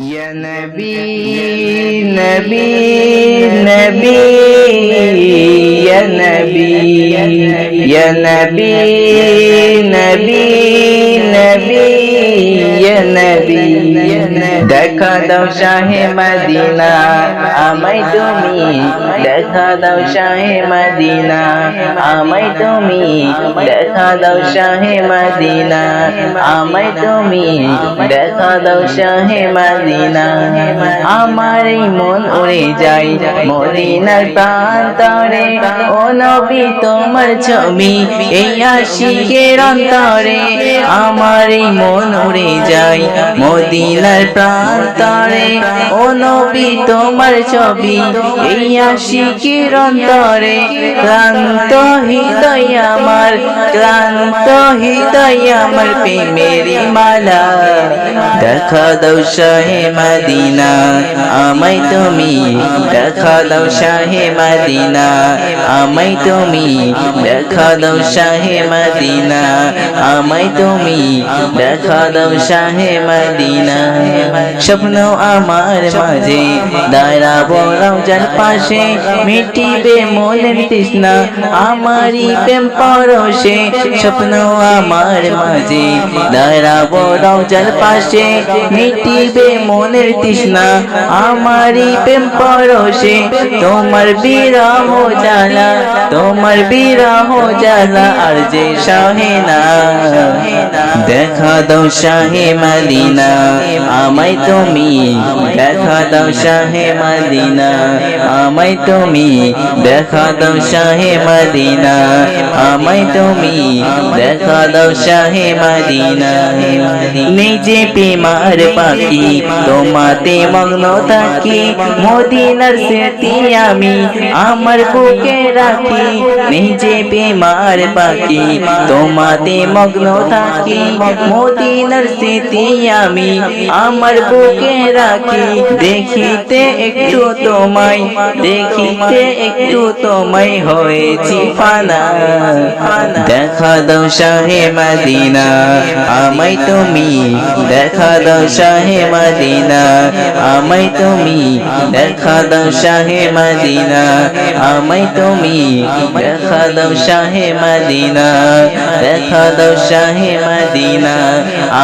يا نبي نبي نبي يا نبي يا نبي نبي نبي يا نبي দেখা দাও শাহে মদিনা, আমায় তুমি দেখা দাও শাহে মদিনা, আমায় তুমি দেখা দাও শাহে মদিনা, আমায় তুমি দেখা দাও শাহে মদিনা। আমার এই মন উড়ে যাই মদিনার প্রান্তরে, ও নবী তোমার ছবি এই আশিকের অন্তরে। আমার এই মন উড়ে যাই মদিনার প্রান্তরে ও নবী, তোমার ছবি, এই আশিকের অন্তরে। ক্লান্ত হৃদয় আমার, ক্লান্ত হৃদয় আমার প্রেমেরই মালা। দেখা দাও শাহে মদিনা, আমায় তুমি। দেখা দাও শাহে মদিনা, আমায় তুমি। দেখা দাও শাহে মদিনা, আমায় তুমি। দেখা দাও শাহে মদিনা। স্বপ্ন আমার মাঝে দাঁড়াবো রমজান পাশে মিটিবে মনের তৃষ্ণা, আমারই প্রেম পরশে, স্বপ্ন আমার মাঝে দাঁড়াবো রমজান পাশে মিটিবে মনের তৃষ্ণা, আমারই প্রেম পরশে, তোমার বিরহ জ্বালা, তোমার বিরহ জ্বালা, আর যে শাহে দেখা দাও শাহে মদিনা আমায় তুমি দেখা দাও শাহে মদিনা, আমায় তুমি দেখা দাও শাহে মদিনা, আমায় তুমি দেখা দাও শাহে মদিনা। নিজে প্রেমার পাখি, তোমাতে মগ্ন থাকি, মদিনার স্মৃতি আমি আমার বুকে রাখি। নিজে প্রেমার পাখি, তোমাতে মগ্ন থাকি, মদিনার স্মৃতি আমি আমার বুকে রাখি, দেখিতে একটু তোমায়, দেখিতে একটু তোমায় হয়েছি ফানা। দেখা দাও শাহে মদিনা, আমায় তুমি দেখা দাও শাহে মদিনা, আমায় তুমি দেখা দাও শাহে মদিনা, আমায় তুমি দেখা দাও শাহে মদিনা, দেখা দাও শাহে মদিনা,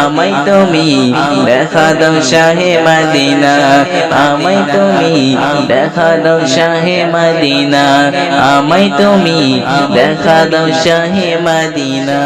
আমায় তুমি দেখা দাও শাহে মদিনা আমায় তুমি দেখা দাও শাহে মদিনা আমায় তুমি দেখা দাও শাহে মদিনা।